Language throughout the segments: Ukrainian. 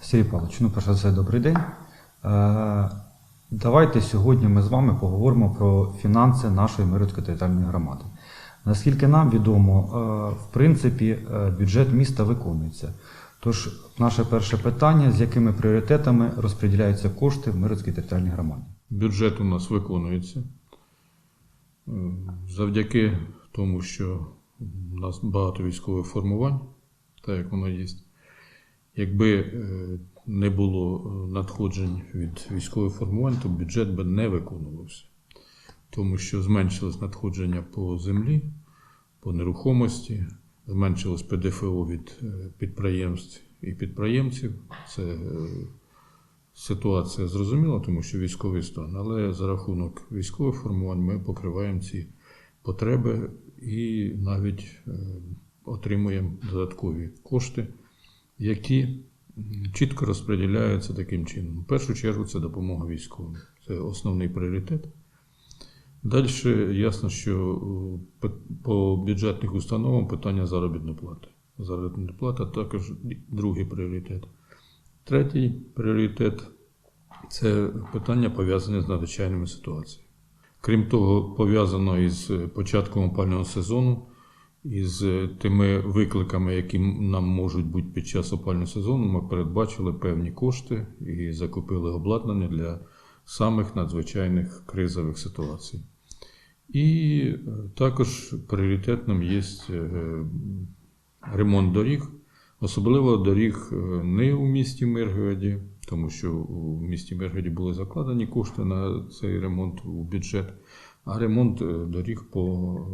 Сергій Павлович, ну, перш за все, добрий день. Е, Давайте сьогодні ми з вами поговоримо про фінанси нашої Мирицької територіальної громади. Наскільки нам відомо, е, в принципі, е, бюджет міста виконується. Тож, наше перше питання: з якими пріоритетами розподіляються кошти в Мирицькій територіальній громаді? Бюджет у нас виконується. Завдяки тому, що у нас багато військових формувань, так як воно є. Якби е, не було е, надходжень від військових формувань, то бюджет би не виконувався. Тому що зменшилось надходження по землі, по нерухомості, зменшилось ПДФО від е, підприємств і підприємців. Це ситуація зрозуміла, тому що військовий стан, але за рахунок військових формувань ми покриваємо ці потреби і навіть отримуємо додаткові кошти, які чітко розподіляються таким чином. В першу чергу це допомога військовим. Це основний пріоритет. Далі ясно, що е, по- бюджетних установам питання заробітної плати. Заробітна плата також другий пріоритет. Третій пріоритет це питання пов'язане з надзвичайними ситуаціями. Крім того, пов'язано із початком опального сезону, із тими викликами, які нам можуть бути під час опального сезону, ми передбачили певні кошти і закупили обладнання для самих надзвичайних кризових ситуацій. І е, також пріоритетним є е, ремонт доріг, особливо доріг е, не у місті Миргороді, тому що у місті Миргороді були закладені кошти на цей ремонт у бюджет, а ремонт е, доріг по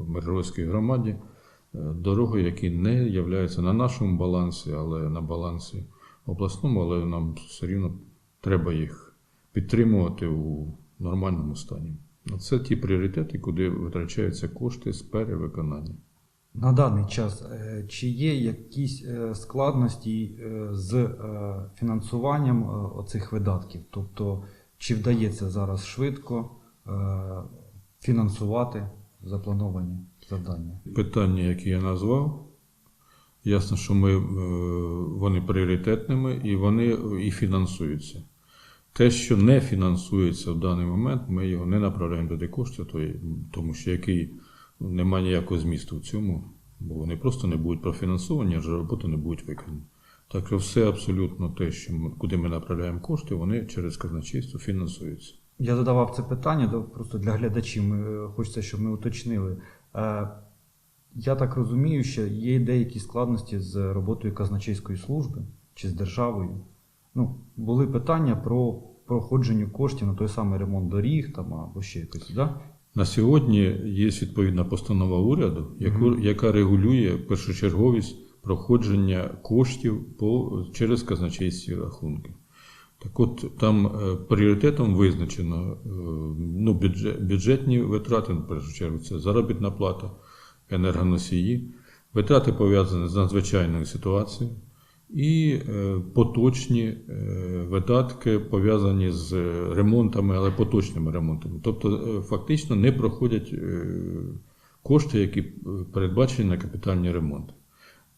Миргородській громаді, е, дороги, які не являються на нашому балансі, але на балансі обласному, але нам все рівно треба їх підтримувати у нормальному стані. Це ті пріоритети, куди витрачаються кошти з перевиконання. На даний час е, чи є якісь е, складності е, з е, фінансуванням е, оцих видатків? Тобто, чи вдається зараз швидко е, фінансувати заплановані завдання? Питання, які я назвав, ясно, що ми, е, вони пріоритетними і вони і фінансуються. Те, що не фінансується в даний момент, ми його не направляємо туди кошти, тому що який немає ніякого змісту в цьому, бо вони просто не будуть профінансовані, адже роботи не будуть виконані. Так що все абсолютно те, що ми, куди ми направляємо кошти, вони через казначейство фінансуються. Я задавав це питання просто для глядачів. Е, хочеться, щоб ми уточнили. Е, Я так розумію, що є деякі складності з роботою казначейської служби чи з державою. Ну, були питання про проходження коштів на той самий ремонт доріг там, або ще якось, да? На сьогодні є відповідна постанова уряду, яку, яка регулює першочерговість проходження коштів по, через казначейські рахунки. Так от там е, пріоритетом визначено е, ну, бюджетні витрати, в першу чергу, це заробітна плата, енергоносії, витрати пов'язані з надзвичайною ситуацією і е, поточні видатки пов'язані з ремонтами, але поточними ремонтами. Тобто, фактично не проходять кошти, які передбачені на капітальні ремонти.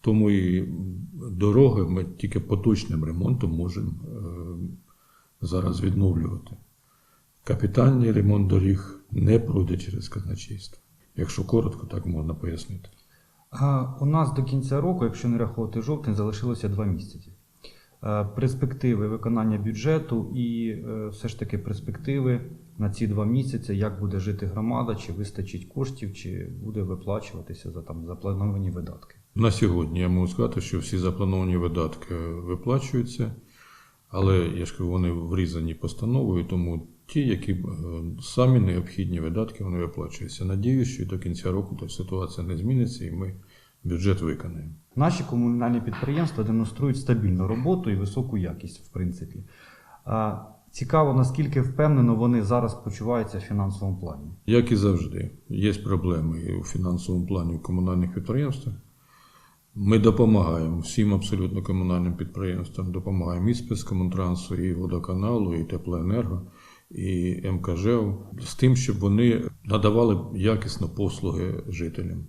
Тому і дороги ми тільки поточним ремонтом можемо е, зараз відновлювати. Капітальний ремонт доріг не пройде через казначейство. Якщо коротко, так можна пояснити. А у нас до кінця року, якщо не рахувати жовтень, залишилося два місяці. Е, Перспективи виконання бюджету і е, все ж таки перспективи на ці два місяці, як буде жити громада, чи вистачить коштів, чи буде виплачуватися за там заплановані видатки. На сьогодні я можу сказати, що всі заплановані видатки виплачуються, але я ж кажу, вони врізані постановою, тому ті, які е, самі необхідні видатки, вони виплачуються. Надіюсь, що до кінця року та ситуація не зміниться, і ми бюджет виконаємо. Наші комунальні підприємства демонструють стабільну роботу і високу якість, в принципі. Цікаво, наскільки впевнено вони зараз почуваються в фінансовому плані. Як і завжди, є проблеми і у фінансовому плані у комунальних підприємствах. Ми допомагаємо всім абсолютно комунальним підприємствам, допомагаємо і спецкомунтрансу, і водоканалу, і теплоенерго, і МКЖ з тим, щоб вони надавали якісно послуги жителям.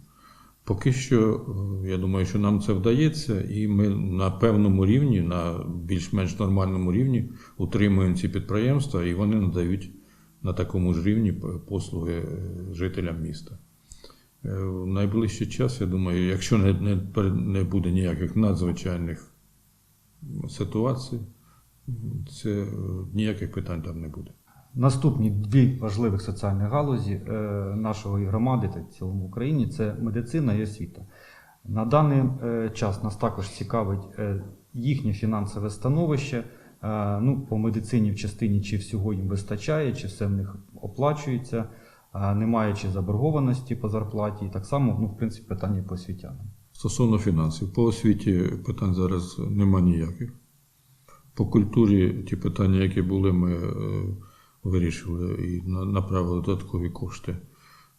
Поки що, е, я думаю, що нам це вдається, і ми на певному рівні, на більш-менш нормальному рівні, утримуємо ці підприємства, і вони надають на такому ж рівні послуги е, жителям міста. Е, В найближчий час, я думаю, якщо не, не, не буде ніяких надзвичайних ситуацій, це ніяких питань там не буде. Наступні дві важливих соціальні галузі е, нашої громади та цілому Україні це медицина і освіта. На даний е, час нас також цікавить е, їхнє фінансове становище. Ну, по медицині в частині чи всього їм вистачає, чи все в них оплачується, е, немає чи заборгованості по зарплаті. І так само, ну, в принципі, питання по освітянам. Стосовно фінансів, по освіті питань зараз нема ніяких. По культурі ті питання, які були, ми вирішили і направили додаткові кошти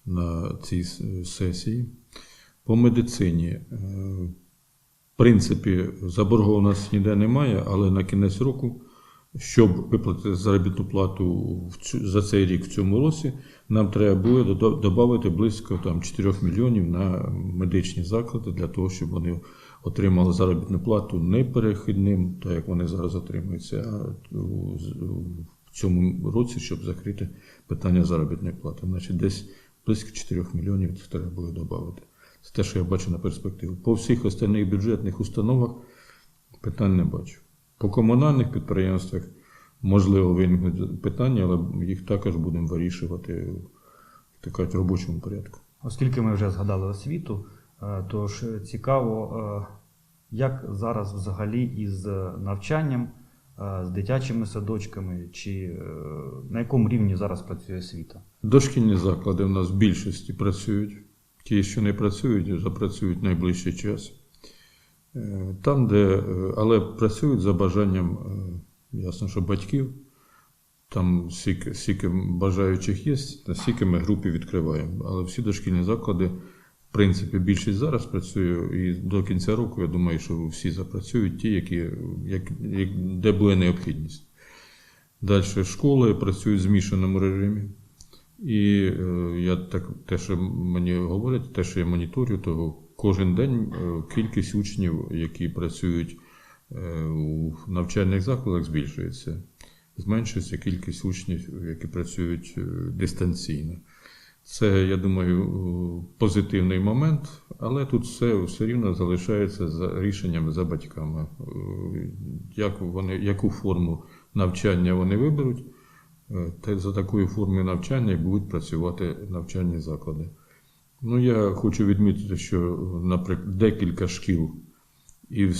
на ці сесії. По медицині, е, в принципі, заборгованості ніде немає, але на кінець року, щоб виплатити заробітну плату за цей рік в цьому році, нам треба буде додати близько там, 4 мільйонів на медичні заклади для того, щоб вони отримали заробітну плату не перехідним, так як вони зараз отримуються, а цьому році, щоб закрити питання заробітної плати. Значить, десь близько 4 мільйонів треба буде додати. Це те, що я бачу на перспективу. По всіх остальних бюджетних установах питань не бачу. По комунальних підприємствах можливо виникнуть питання, але їх також будемо вирішувати так кажуть, робочому порядку. Оскільки ми вже згадали освіту, е, то ж цікаво, е, як зараз взагалі із е, навчанням, з дитячими садочками, чи е, на якому рівні зараз працює освіта? Дошкільні заклади в нас в більшості працюють. Ті, що не працюють, запрацюють найближчий час. Е, Там, де, е, але працюють за бажанням, ясно, що батьків. Там стільки бажаючих є, стільки ми групи відкриваємо. Але всі дошкільні заклади, в принципі, більшість зараз працює, і до кінця року, я думаю, що всі запрацюють ті, які, як, де буде необхідність. Далі школи працюють в змішаному режимі. І е, я так, те, що мені говорять, те, що я моніторю, то кожен день е, кількість учнів, які працюють е, у навчальних закладах, збільшується. Зменшується кількість учнів, які працюють дистанційно. Це, я думаю, е, позитивний момент, але тут все, все рівно залишається за рішенням за батьками. Е, Як вони, яку форму навчання вони виберуть, е, та за такою формою навчання будуть працювати навчальні заклади. Ну, я хочу відмітити, що, наприклад, декілька шкіл і в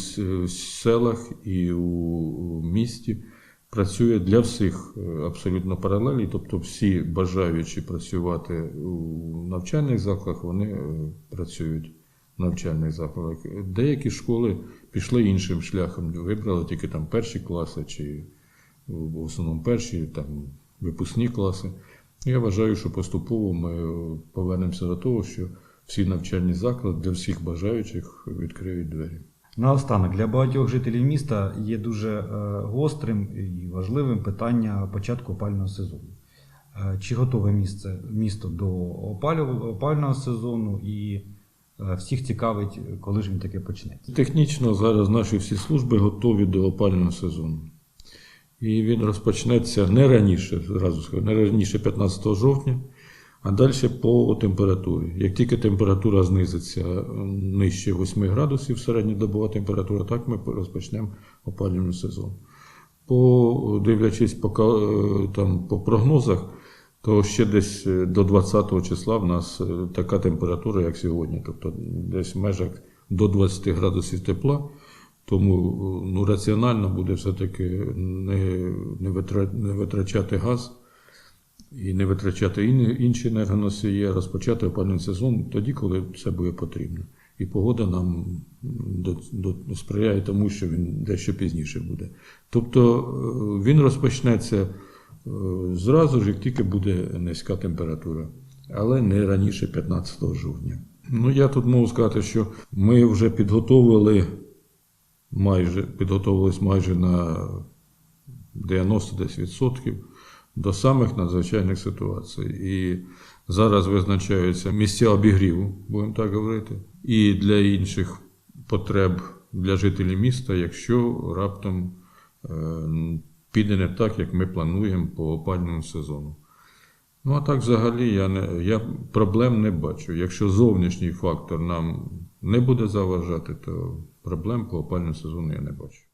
селах, і у місті працює для всіх е, абсолютно паралелі, тобто всі бажаючі працювати у навчальних закладах, вони е, працюють в навчальних закладах. Деякі школи пішли іншим шляхом, вибрали тільки там перші класи, чи в основному перші там випускні класи. Я вважаю, що поступово ми е, повернемося до того, що всі навчальні заклади для всіх бажаючих відкриють двері. Наостанок, для багатьох жителів міста є дуже е, гострим і важливим питання початку опального сезону. Е, Чи готове місце, місто до опального сезону і е, всіх цікавить, коли ж він таки почнеться? Технічно зараз наші всі служби готові до опального сезону. І він розпочнеться не раніше, зразу скажу, не раніше 15 жовтня, а далі по температурі. Як тільки температура знизиться е, нижче 8 градусів, середньодобова температура, так ми розпочнемо опалювальний сезон. По, дивлячись по, е, там, по прогнозах, то ще десь е, до 20 числа в нас така температура, як сьогодні, тобто десь в межах до 20 градусів тепла. Тому ну, раціонально буде все-таки не, не витрачати газ і не витрачати інші енергоносії, розпочати опалювальний сезон тоді, коли це буде потрібно. І погода нам до, до, сприяє тому, що він дещо пізніше буде. Тобто е, він розпочнеться е, зразу ж, як тільки буде низька температура, але не раніше 15 жовтня. Ну, я тут можу сказати, що ми вже підготовили майже, підготовились майже на 90 десь відсотків до самих надзвичайних ситуацій. І Зараз визначаються місця обігріву, будемо так говорити, і для інших потреб для жителів міста, якщо раптом е, піде не так, як ми плануємо по опальному сезону. Ну, а так взагалі я, не, я проблем не бачу. Якщо зовнішній фактор нам не буде заважати, то проблем по опальному сезону я не бачу.